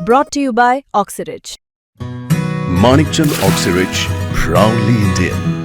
Brought to you by Oxyridge. Manikchand Oxyrich, proudly Indian.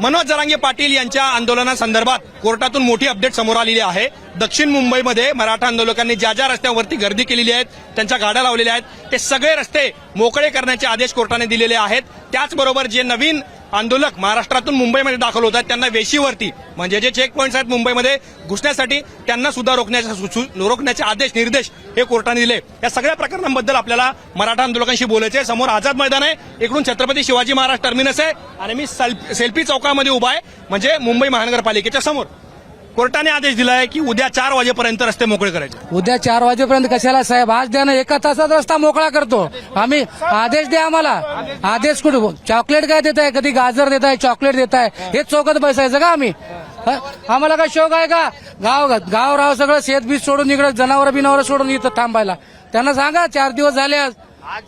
Manoj Jarange Patil यांच्या आंदोलनासंदर्भात कोर्टातून मोठी अपडेट समोर आलेली आहे दक्षिण मुंबईमध्ये मराठा आंदोलकांनी ज्या ज्या रस्त्यांवरती गर्दी केलेली आहेत त्यांच्या गाड्या लावलेल्या आहेत ते सगळे रस्ते मोकळे करण्याचे आदेश कोर्टाने दिलेले आहेत त्याचबरोबर जे नवीन आंदोलक महाराष्ट्रातून मुंबईमध्ये दाखल होत आहेत त्यांना वेशीवरती म्हणजे जे चेक पॉईंट्स आहेत मुंबईमध्ये घुसण्यासाठी त्यांना सुद्धा रोखण्याचे रोखण्याचे आदेश निर्देश हे कोर्टाने दिले. या सगळ्या प्रकरणांबद्दल आपल्याला मराठा आंदोलकांशी बोलायचे समोर आझाद मैदान आहे. इकडून छत्रपती शिवाजी महाराज टर्मिनस आहे. आणि मी सेल्फ- सेल्फी चौकामध्ये उभा आहे. म्हणजे मुंबई महानगरपालिकेच्या समोर. कोर्टाने आदेश दिलाय की उद्या चार वाजेपर्यंत रस्ते मोकळे करायचे. उद्या चार वाजेपर्यंत कशाला साहेब? आज द्या ना एका तासात रस्ता मोकळा करतो. आम्ही आदेश द्या आम्हाला. आदेश कुठे? चॉकलेट काय देत आहे कधी गाजर देत आहे चॉकलेट देत आहे हेच चौकात बसायचं का आम्ही? आम्हाला काय शोक आहे का? गाव गाव राव सगळं शेतबीज सोडून इकडे जनावर बिनावर सोडून इथं थांबायला. त्यांना सांगा चार दिवस झाले आज.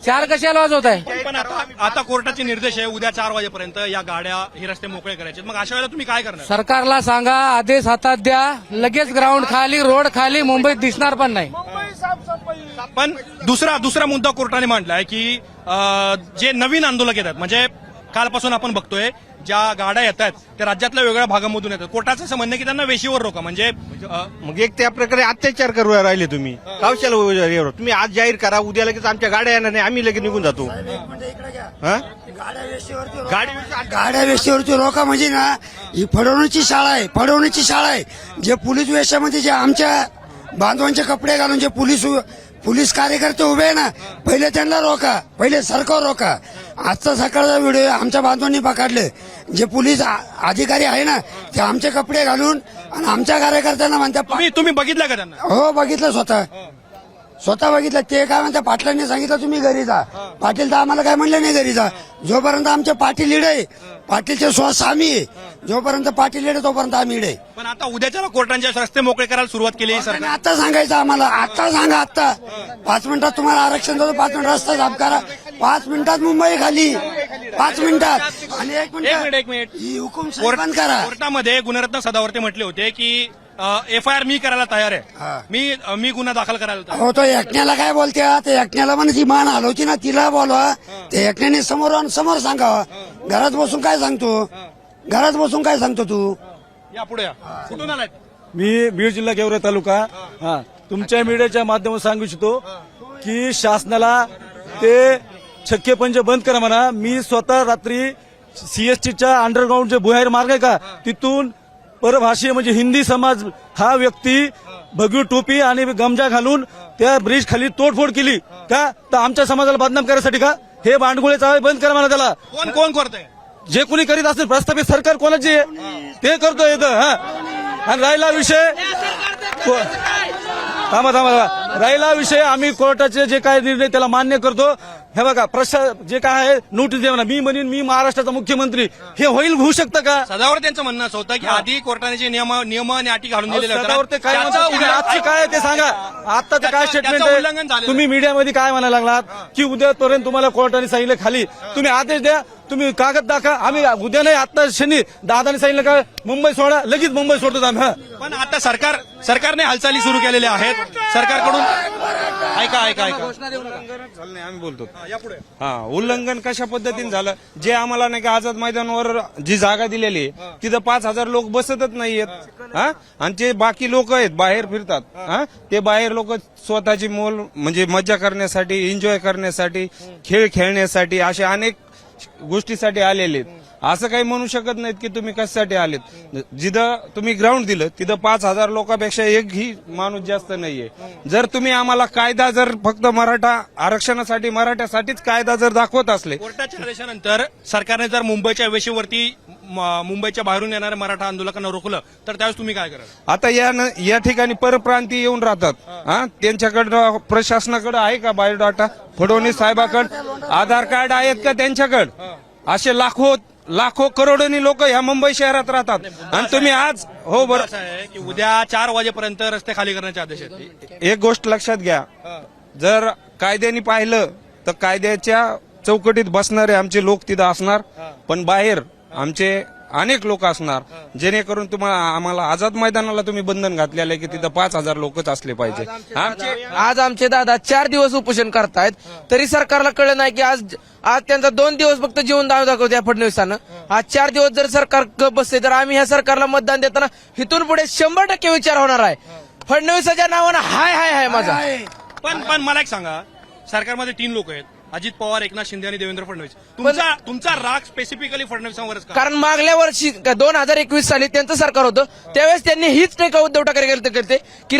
चार कशाला वाजवत आहे पण आता आता कोर्टाचे निर्देश आहे उद्या चार वाजेपर्यंत या गाड्या हे रस्ते मोकळे करायचे. मग अशा वेळेला तुम्ही काय करणार? सरकारला सांगा आदेश हातात द्या लगेच ग्राउंड खाली रोड खाली मुंबईत दिसणार पण नाही. पण दुसरा दुसरा मुद्दा कोर्टाने मांडलाय की अं, जे नवीन आंदोलक येतात म्हणजे कालपासून आपण बघतोय ज्या गाड्या येत आहेत त्या राज्यातल्या वेगळ्या भागामधून येतात. कोर्टाचं असं म्हणणं की त्यांना वेशीवर रोका. म्हणजे अं, मग एक त्या प्रकारे अत्याचार करू राहिले तुम्ही. कावशाला तुम्ही आज जाहीर करा उद्या लगेच आमच्या गाड्या येणार नाही आम्ही लगेच निघून जातो. हा? गाडी गाड्या वेशीवरती रोका म्हणजे ना ही फडवणीची शाळा आहे फडवणीची शाळा आहे. जे पोलीस वेशामध्ये जे आमच्या बांधवांचे कपडे घालून जे पोलीस उ- पोलीस कार्यकर्ते उभे आहे ना पहिले त्यांना रोका पहिले सरकार रोका. आजचा सकाळचा व्हिडिओ आमच्या बांधवांनी पकडले. जे पोलीस अधिकारी आहे ना ते आमचे कपडे घालून आणि आमच्या कार्यकर्त्यांना म्हणतात तुम्ही तुम्ही बघितलं का त्यांना? हो बघितलं स्वतः. स्वतः बघितलं. ते काय म्हणतात पाटलांनी सांगितलं तुम्ही घरी जा. पाटील तर आम्हाला काय म्हणलं नाही घरी जा. जोपर्यंत आमचे पाटील लीड आहे पाटीलचे श्वास आम्ही आहे. जोपर्यंत पाटील आहे तोपर्यंत आम्ही आहे पण आता उद्याच्या कोर्टांच्या रस्ते मोकळे करायला सुरुवात केली आहे आणि सरकार आता सांगायचं आम्हाला. आता सांगा आता. पाच मिनिटात तुम्हाला आरक्षण देतो पाच मिनिट रस्ता साफ करा. पाच मिनिटात मुंबई खाली. पाच मिनिटात. आणि एक एक मिनिट एक मिनिट. ही कोर्ट- बंद करा. कोर्टामध्ये गुणरत्न सदावर्ते म्हटले होते की एफ आय आर मी करायला तयार हा. आहे मी अं, मी गुन्हा दाखल करायला तयार आहे. हो तो एकट्याला काय बोलते? ते एकट्याला पण ती मान हलवची ना तिला बोलवा. ते एकट्याने समोर आणि समोर सांगावा. घरात बसून काय सांगतो? घरात बसून काय सांगतो तू? या पुढे या. कुठून आलाय? मी बीड जिल्हा गेवरा तालुका. हा. तुमच्या मीडियाच्या माध्यमातून सांगू इच्छितो की शासनाला ते छक्के पंच बंद करा म्हणा. मी स्वतः रात्री सीएसटीच्या अंडरग्राऊंड जे बुहायर मार्ग आहे का तिथून परभाषीय म्हणजे हिंदी समाज हा व्यक्ती भगवी टोपी आणि गमजा घालून त्या ब्रिज खाली तोडफोड केली. का? तर आमच्या समाजाला बदनाम करायसाठी का? हे भांडगुळे चाळे बंद करा म्हणा त्याला. कोण कोण करतोय? जे कोणी करीत असेल प्रस्थापित सरकार कोणाची आहे? ते करतोय इथं हा. आणि राहिला विषय थांबा थांबा. राहिला विषय आम्ही कोर्टाचे जे काय निर्णय त्याला मान्य करतो. हे बघा प्रशा जे काय आहे नोटीस देणार मी म्हणेन मी महाराष्ट्राचा मुख्यमंत्री. हे होईल होऊ शकतं का? सदावर त्यांचं म्हणणं असं होतं की आधी कोर्टाने जे नियम नियम आणि अटी घालून दिलेले होते ना, सदावर ते काय म्हणतात? आजची काय आहे ते सांगा. आता ते काय त्याचं- स्टेटमेंट आहे? तुम्ही मीडियामध्ये काय म्हणायला लागलात? की उद्यापर्यंत तुम्हाला कोर्टाने सांगितलं खाली. तुम्ही आदेश द्या. तुम्ही कागद दाखवा. आम्ही उद्या नाही आता शनी दादाने सांगितलं का मुंबई सोडा लगेच मुंबई सोडतो आम्ही पण आता सरकार सरकारने हालचाली सुरू केलेल्या आहेत. सरकारकडून ऐका ऐका ऐका. झालं नाही आम्ही बोलतो यापुढे हा उल्लंघन कशा पद्धतीने झालं? जे आम्हाला नाही का आझाद मैदानावर जी जागा दिलेली आहे तिथं पाच हजार लोक बसतच नाहीयेत. हा? आणि ते बाकी लोक आहेत बाहेर फिरतात हा? ते बाहेर लोक स्वतःची मोल म्हणजे मजा करण्यासाठी एन्जॉय करण्यासाठी खेळ खेळण्यासाठी असे अनेक गोष्टीसाठी आलेले आहेत. असं काही म्हणू शकत नाहीत की तुम्ही कशासाठी आलेत. जिथं तुम्ही ग्राउंड दिलं तिथं पाच हजार लोकांपेक्षा एकही माणूस जास्त नाहीये. जर तुम्ही आम्हाला कायदा जर फक्त मराठा आरक्षणासाठी मराठ्यासाठीच कायदा जर दाखवत असले कोर्टाच्या आदेशानंतर सरकारने जर मुंबईच्या वेशीवरती मुंबईच्या बाहेरून येणाऱ्या मराठा आंदोलकांना रोखलं तर त्यावेळेस तुम्ही काय कराल? आता या न- या ठिकाणी परप्रांतीय येऊन राहतात. हा. त्यांच्याकडं प्रशासनाकडे आहे का बायोडाटा? फडणवीस साहेबाकडे आधार कार्ड आहेत का त्यांच्याकडे? असे लाखो लाखो करोडोनी लोक ह्या मुंबई शहरात राहतात. आणि तुम्ही आज हो बरं. की उद्या चार वाजेपर्यंत रस्ते खाली करण्याचे आदेश आहेत. एक गोष्ट लक्षात घ्या. जर कायद्याने पाहिलं तर कायद्याच्या चौकटीत बसणारे आमचे लोक तिथं असणार. पण बाहेर आमचे अनेक लोक असणार जेणेकरून तुम्हाला आम्हाला आझाद मैदानाला तुम्ही बंधन घातलेलं आहे की तिथं पाच हजार लोकच असले पाहिजे? आज आमचे दादा चार दिवस उपोषण करतायत. तरी सरकारला कळलं नाही की आज आज त्यांचा दोन दिवस फक्त जीवन दाव दाखवतो या फडणवीसानं. आज चार दिवस जर सरकार गप बसते तर आम्ही ह्या सरकारला मतदान देताना इथून पुढे शंभर टक्के विचार होणार आहे. फडणवीसाच्या नावानं हाय हाय हाय माझा. पण पण मला एक सांगा. सरकारमध्ये तीन लोक आहेत. अजित पवार एकनाथ शिंदे आणि देवेंद्र फडणवीस. तुमचा तुमचा राग स्पेसिफिकली फडणवीसांवरच का? कारण मागल्या वर्षी दोन हजार एकवीस साली त्यांचं सरकार होतं त्यावेळेस त्यांनी हीच टीका उद्धव ठाकरे करते की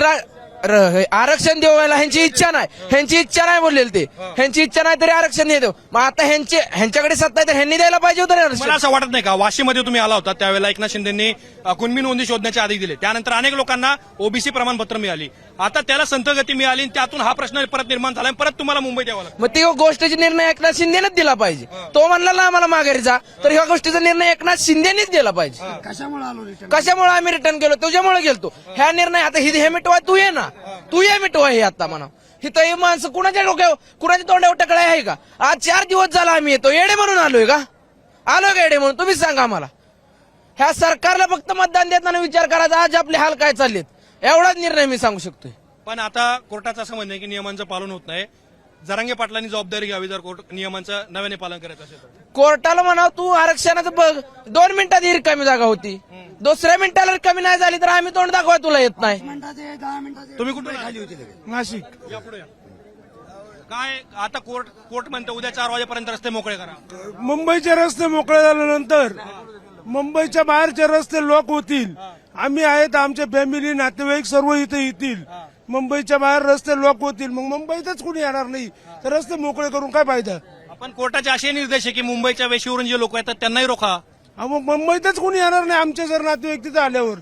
आरक्षण देवायला ह्यांची इच्छा नाही. ह्यांची इच्छा नाही बोललेली ते. ह्यांची इच्छा नाही तरी आरक्षण नाही देऊ. मग आता ह्यांचे ह्यांच्याकडे सत्ता आहे तर ह्यांनी द्यायला पाहिजे होतं. मला असं वाटत नाही का? वाशीमध्ये तुम्ही आला होता त्यावेळेला एकनाथ शिंदेनी कुणबी नोंदी शोधण्याचे आदेश दिले. त्यानंतर अनेक लोकांना ओबीसी प्रमाणपत्र मिळाली. आता त्याला संत गती मिळाली आणि त्यातून हा प्रश्न परत निर्माण झाला आणि परत तुम्हाला मुंबईत यावं लागतं मग ती गोष्टीचा निर्णय एकनाथ शिंदेनेच दिला पाहिजे. तो म्हणला ना आम्हाला माघारी जा. तर ह्या गोष्टीचा निर्णय एकनाथ शिंदेनेच दिला पाहिजे. कशामुळे आलो कशामुळे आम्ही रिटर्न गेलो तुझ्यामुळे गेलतो. ह्या निर्णय आता हे हे मिटवा तू ये ना. तू ये मिटवा हे आता म्हणा. हिथं ही माणसं कुणाच्या डोक्यावर कुणाच्या तोंडावर टकळ्या आहे का? आज चार दिवस झाला आम्ही येतो. येडे म्हणून आलोय का? आलोय का येडे म्हणून? तुम्हीच सांगा आम्हाला. ह्या सरकारला फक्त मतदान देताना विचार करायचा आज आपले हाल काय चाललेत? एवढाच निर्णय मी सांगू शकतोय. पण आता कोर्टाचं असं म्हणणं आहे की नियमांचं पालन होत नाही. जरांगे पाटलांनी जबाबदारी घ्यावी जर कोर्ट नियमांचं नव्याने पालन करायचं असेल तर. कोर्टाला म्हणाव तू आरक्षणाचं बघ. दोन मिनिटात ही रिकामी जागा होती. दुसऱ्या मिनिटाला रिकामी नाही झाली तर आम्ही तोंड दाखवा तुला येत नाही. तुम्ही कुठून खाली होती. नाशिक. या पुढे या. काय आता कोर्ट कोर्ट म्हणतं उद्या चार वाजेपर्यंत रस्ते मोकळे करा. मुंबईचे रस्ते मोकळे झाल्यानंतर मुंबईच्या बाहेरचे रस्ते लॉक होतील. आम्ही आहेत आमचे फॅमिली नातेवाईक सर्व इथे येतील. मुंबईच्या बाहेर रस्ते लॉक होतील. मग मुंबईतच कुणी येणार नाही? तर रस्ते मोकळे करून काय फायदा? आपण कोर्टाचे असे निर्देश आहे की मुंबईच्या वेशीवरून जे लोक येतात त्यांनाही रोखा. अहो, मग मुंबईतच कुणी येणार नाही? आमचे जर नातेवाईक तिथे आल्यावर.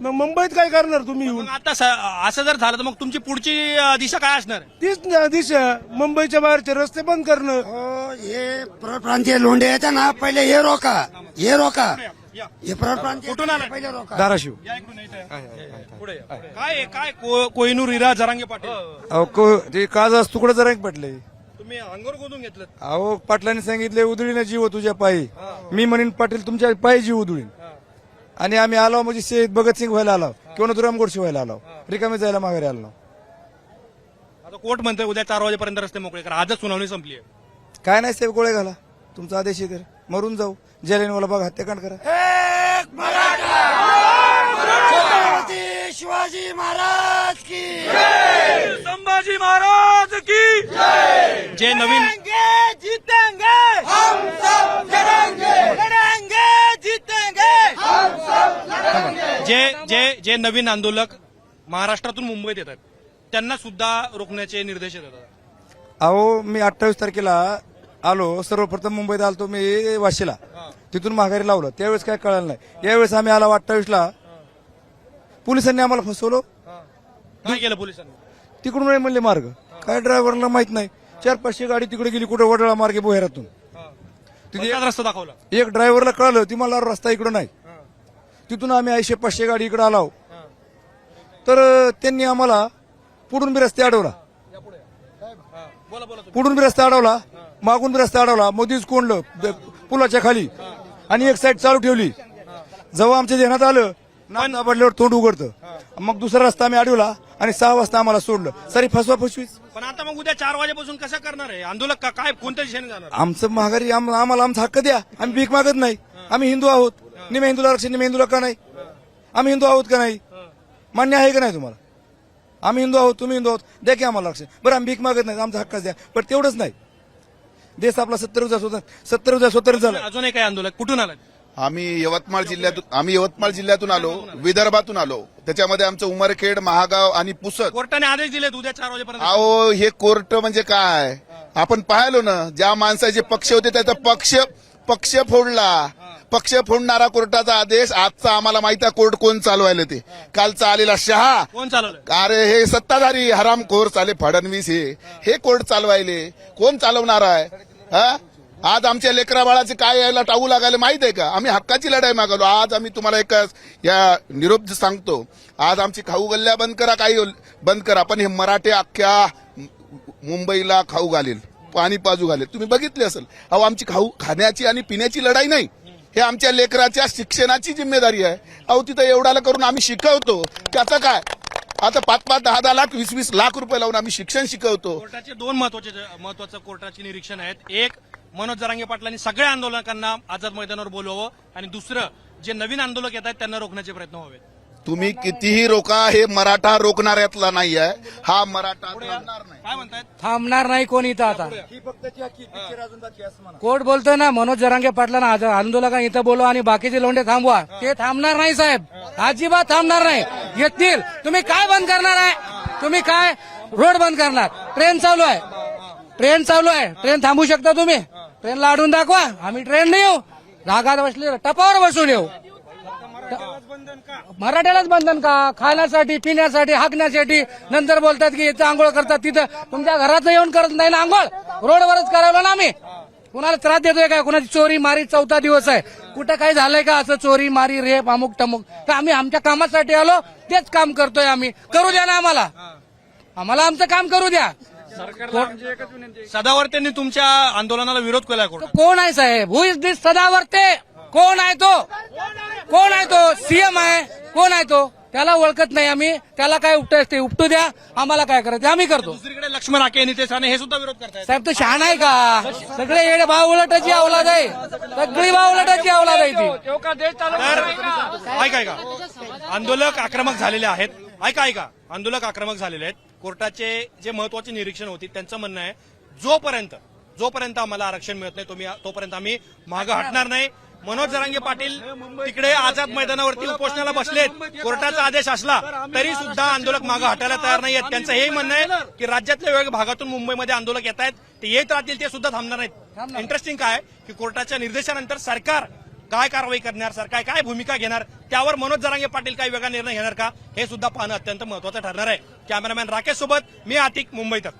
मग मुंबईत काय करणार तुम्ही येऊन? मग आता स- असं जर झालं तर मग तुमची पुढची अ, दिशा काय असणार? तीच दिशा. मुंबईच्या बाहेरचे रस्ते बंद करणं. हो हे परप्रांतीय लोंढे येतात ना पहिले हे रोका. हे रोका. हे कुठून? पहिले रोका. धाराशिव. या इकडून इथं. या. पुढे या. काय आहे? काय को- कोहिनूर हिरा जरांगे पाटील? अहो को- ते काजस तुकडं जरा पडले तुम्ही अंगावर गोंधून घेतलं अहो पाटलांनी सांगितले उधळीने जीव तुझ्या पायी. मी म्हणेन पाटील तुमच्या पायी जीव उधळीन. आणि आम्ही आलो म्हणजे शहीद भगतसिंग व्हायला आलो. किंवा नथुराम गोडसे व्हायला आलो. रिकामी जायला माघारी आलो. आता कोर्ट म्हणतोय उद्या चार वाजेपर्यंत रस्ते मोकळे करा. आजच सुनावणी संपली आहे. काय नाही साहेब गोळे घाला. तुमचा आदेश आहे तर. मरून जाऊ. जेलेनवाला बघा हत्याकांड करा. शिवाजी महाराज की संभाजी महाराज की जे नवीन जे जे जे नवीन आंदोलक महाराष्ट्रातून मुंबईत येतात त्यांना सुद्धा रोखण्याचे निर्देश येतात अहो मी अठ्ठावीस तारखेला आलो सर्वप्रथम मुंबईत आलतो मी वाशीला. तिथून माघारी लावलं. त्यावेळेस काय कळलं नाही. यावेळेस आम्ही आलो अठ्ठावीसला. पोलिसांनी आम्हाला फसवलं. काय केलं पोलिसांनी? तिकडून नाही म्हणले मार्ग. काय ड्रायव्हरला माहीत नाही. चार पाचशे गाडी तिकडे गेली कुठे वडळा मार्गे बोहेरातून तिथे कोणता रस्ता दाखवला? एक ड्रायव्हरला कळलं ती मला रस्ता इकडं नाही. तिथून आम्ही ऐंशी पाचशे गाडी इकडे आलो. तर त्यांनी आम्हाला पुढून बी रस्ते अडवला पुढून बी रस्ता अडवला. मागून बी रस्ता अडवला मधीच कोंडलं पुलाच्या खाली. आणि एक साईड चालू ठेवली. जेव्हा आमच्या ध्यानात आलं नाना पडल्यावर तोंड उघडतं. मग दुसरा रस्ता आम्ही अडवला आणि सहा वाजता आम्हाला सोडलं. सारी फसवा फसवीच पण आता मग उद्या चार वाजेपासून कसं करणार आहे? आंदोलक का काय कोणत्या दिशेने जाणार आमचं महागारी आम- आम्हाला आमचा हक्क द्या. आम्ही भीक मागत नाही. आम्ही हिंदू आहोत. निम्या हिंदूला आरक्षण निम्या हिंदूला का नाही? आम्ही हिंदू आहोत का नाही? मान्य आहे का नाही तुम्हाला? आम्ही हिंदू आहोत तुम्ही हिंदू आहोत. द्या की आम्हाला आरक्षण. बरं आम्ही भीक मागत नाही आमचा हक्कच द्या. पण तेवढंच नाही. देश आपला सत्तर स्वतंत्र सत्तर स्वतंत्र झाला. अजूनही काय आंदोलक कुठून आलाय आम्ही यवतमाळ जिल्ह्यातून आम्ही यवतमाळ जिल्ह्यातून आलो. विदर्भातून आलो. त्याच्यामध्ये आमचं उमरखेड महागाव आणि पुसद. कोर्टाने आदेश दिलेत उद्या चार वाजेपर्यंत. अहो हे कोर्ट म्हणजे काय? आपण पाहिलो ना ज्या माणसाचे पक्ष होते त्याचा पक्ष पक्ष फोडला. पक्ष फोडणारा कोर्टाचा आदेश आजचा आम्हाला माहिती आहे कोर्ट कोण चालवायला ते. कालचा आलेला शहा. कोण चालवलं? अरे हे सत्ताधारी हरामखोर चाले फडणवीस हे. हे कोर्ट चालवायले. कोण चालवणार आहे? हा? आज आमच्या लेकरा बाळाचे काय यायला टाळू लागायला माहीत आहे का? आम्ही हक्काची लढाई मागवलो आज आम्ही तुम्हाला एक या निरोप सांगतो. आज आमची खाऊ गल्ल्या बंद करा काही बंद करा. पण हे मराठे अख्ख्या मुंबईला खाऊ घालेल. पाणी पाजू घालेल. तुम्ही बघितले असेल. अहो आमची खाऊ खाण्याची आणि पिण्याची लढाई नाही. हे आमच्या लेकराच्या शिक्षणाची जिम्मेदारी आहे. अहो तिथं एवढाला करून आम्ही शिकवतो. त्याचं काय? आता पाच पाच दहा दहा लाख वीस वीस लाख रुपये लावून आम्ही शिक्षण शिकवतो. कोर्टाचे दोन महत्त्वाचे महत्वाचं कोर्टाचे निरीक्षण आहेत. एक मनोज जरांगे पाटलांनी सगळ्या आंदोलकांना आझाद मैदानावर बोलवावं. आणि दुसरं जे नवीन आंदोलक येत आहेत त्यांना रोखण्याचे प्रयत्न व्हावेत. तुम्ही कितीही रोका हे मराठा रोखणाऱ्यातला नाही आहे हा मराठा थांबणार नाही. काय म्हणतायत? थांबणार नाही कोण इथं आता. कोर्ट बोलतोय ना मनोज जरांगे पाटलांना आज- आंदोलकांना इथं बोलवा आणि बाकीचे लोंढे थांबवा. ते थांबणार नाही साहेब. अजिबात थांबणार नाही. येतील. तुम्ही काय बंद करणार आहे? तुम्ही काय रोड बंद करणार? ट्रेन चालू आहे. ट्रेन चालू आहे. ट्रेन थांबू शकता तुम्ही. ट्रेनला अडून दाखवा. आम्ही ट्रेन नाही येऊ. रागात बसले टपावर बसून येऊ. मराठ्यालाच बंधन का? खाण्यासाठी पिण्यासाठी हाकण्यासाठी. नंतर बोलतात की इथं आंघोळ करतात तिथं. तुमच्या घरात येऊन करत नाही ना आंघोळ? रोडवरच करावलं ना आम्ही. कुणाला त्रास देतोय काय? कुणाची चोरी मारी चौथा दिवस आहे. कुठं काय झालंय का? असं चोरी मारी रेप अमुक टमुक तर आम्ही आमच्या कामासाठी आलो. तेच काम करतोय आम्ही. करू द्या ना आम्हाला. आम्हाला आमचं काम करू द्या. सदावर्तेंनी तुमच्या आंदोलनाला विरोध केला कोण आहे साहेब? हु इज दिस सदावर्ते? कोण आहे तो? कोण आहे तो? सीएम आहे. कोण आहे तो? त्याला ओळखत नाही आम्ही. त्याला काय उपटायचं ते उपटू द्या. आम्हाला काय करायचं? आम्ही करतो. दुसरीकडे लक्ष्मण आके नितेश राणे हे सुद्धा विरोध करतायत. साहेब तो शहाण आहे का? सगळे येडे भाव उलटाची अवलाद आहे. सगळी भाव उलटाची अवलाद आहे ती. तर ऐका. ऐका आंदोलक आक्रमक झालेले आहेत. ऐका ऐका. आंदोलक आक्रमक झालेले आहेत. कोर्टाचे जे महत्त्वाचे निरीक्षण होती त्यांचं म्हणणं आहे जोपर्यंत जोपर्यंत आम्हाला आरक्षण मिळत नाही तुम्ही तोपर्यंत आम्ही मागं हटणार नाही. मनोज जरांगे पाटील तिकडे आझाद मैदानावरती उपोषणाला बसलेत. कोर्टाचा आदेश असला तरी सुद्धा आंदोलक मागं हटायला तयार नाही आहेत त्यांचं हे म्हणणं आहे की राज्यातल्या वेगवेगळ्या भागातून मुंबईमध्ये आंदोलक येत आहेत. ते येत राहतील ते सुद्धा थांबणार नाहीत. इंटरेस्टिंग काय की कोर्टाच्या निर्देशानंतर सरकार काय कारवाई करणार सरकार काय भूमिका घेणार त्यावर मनोज जरांगे पाटील काय वेगळा निर्णय घेणार का हे सुद्धा पाहणं अत्यंत महत्वाचं ठरणार आहे. कॅमेरामॅन राकेश सोबत मी आतिक मुंबई तक.